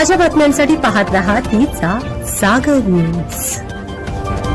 ताज्या बातम्यांसाठी पाहत रहा तिचा सागर न्यूज.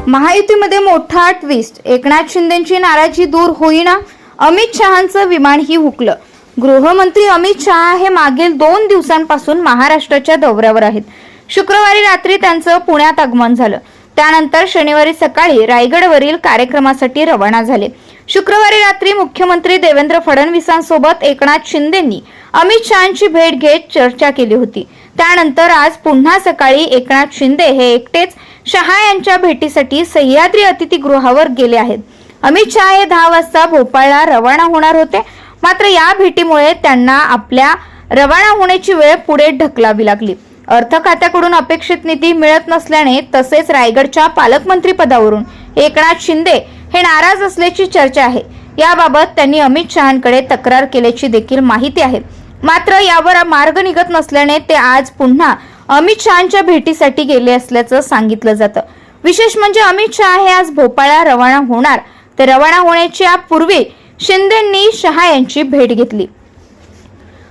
महायुतीमध्ये मोठा ट्विस्ट एकनाथ शिंदेची नाराजी दूर होईना. अमित शहाचं विमानही हुकलं. गृहमंत्री अमित शहा हे मागील दोन दिवसांपासून महाराष्ट्राच्या दौऱ्यावर आहेत. शुक्रवारी रात्री त्यांचं पुण्यात आगमन झालं. त्यानंतर शनिवारी सकाळी रायगडवरील कार्यक्रमासाठी रवाना झाले. शुक्रवारी रात्री मुख्यमंत्री देवेंद्र फडणवीसांसोबत एकनाथ शिंदेंनी अमित शहांची भेट घेत चर्चा केली होती. त्यानंतर आज पुन्हा सकाळी एकनाथ शिंदे हे एकटेच शहा यांच्या भेटीसाठी सह्याद्री अतिथीगृहावर गेले आहेत. अमित शहा हे दहा वाजता भोपाळला रवाना होणार होते. मात्र या भेटीमुळे त्यांना आपल्या रवाना होण्याची वेळ पुढे ढकलावी लागली. अर्थ खात्याकडून अपेक्षित निधी मिळत नसल्याने तसेच रायगडच्या पालकमंत्री पदावरून एकनाथ शिंदे हे नाराज असल्याची चर्चा आहे. याबाबत त्यांनी अमित शहांकडे तक्रार केल्याची देखील माहिती आहे. मात्र यावर मार्ग निघत नसल्याने ते आज पुन्हा अमित शहांच्या भेटीसाठी गेले असल्याचं सांगितलं जातं. विशेष म्हणजे अमित शहा हे आज भोपाळला रवाना होणार. ते रवाना होण्याच्या पूर्वी शिंदेंनी शहा यांची भेट घेतली.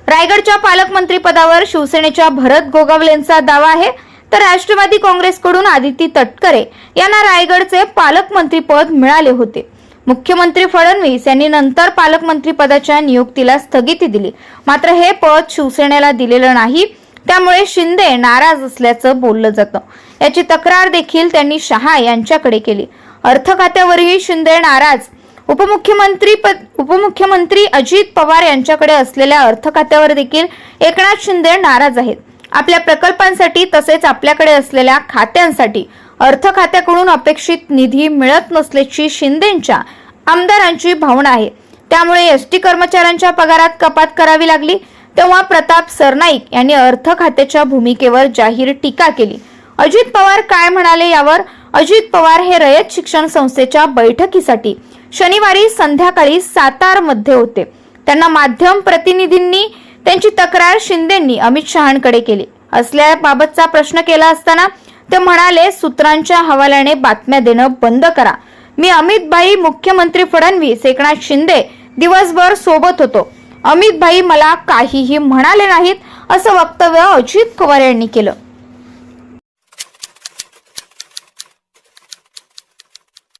रायगडच्या पालकमंत्री पदावर शिवसेनेच्या भरत गोगावलेंचा दावा आहे. तर राष्ट्रवादी काँग्रेसकडून आदिती तटकरे यांना रायगडचे पालकमंत्री पद मिळाले होते. मुख्यमंत्री फडणवीस यांनी नंतर पालकमंत्री पदाच्या नियुक्तीला स्थगिती दिली. मात्र हे पद शिवसेनेला दिलेलं नाही. त्यामुळे शिंदे नाराज असल्याचं बोललं जातं. याची तक्रार देखील त्यांनी शहा यांच्याकडे केली. अर्थ खात्यावरही शिंदे नाराज. उपमुख्यमंत्री पद उपमुख्यमंत्री अजित पवार यांच्याकडे असलेल्या अर्थ खात्यावर देखील एकनाथ शिंदे नाराज आहेत. आपल्या प्रकल्पांसाठी तसेच आपल्याकडे असलेल्या खात्यांसाठी अर्थ खात्याकडून अपेक्षित निधी मिळत नसल्याची शिंदेच्या आमदारांची भावना आहे. त्यामुळे एस टी कर्मचाऱ्यांच्या पगारात कपात करावी लागली. तेव्हा प्रताप सरनाईक यांनी अर्थ खात्याच्या भूमिकेवर जाहीर टीका केली. अजित पवार काय म्हणाले यावर? अजित पवार हे रयत शिक्षण संस्थेच्या बैठकीसाठी शनिवारी संध्याकाळी सातारमध्ये होते. त्यांना माध्यम प्रतिनिधींनी त्यांची तक्रार शिंदेंनी अमित शहांकडे केली. असल्याबाबतचा प्रश्न केला असताना ते म्हणाले सूत्रांच्या हवाल्याने बातम्या देणं बंद करा. मी अमित भाई मुख्यमंत्री फडणवीस एकनाथ शिंदे दिवसभर सोबत होतो. अमित भाई मला काहीही म्हणाले नाहीत असं वक्तव्य अजित पवार यांनी केलं.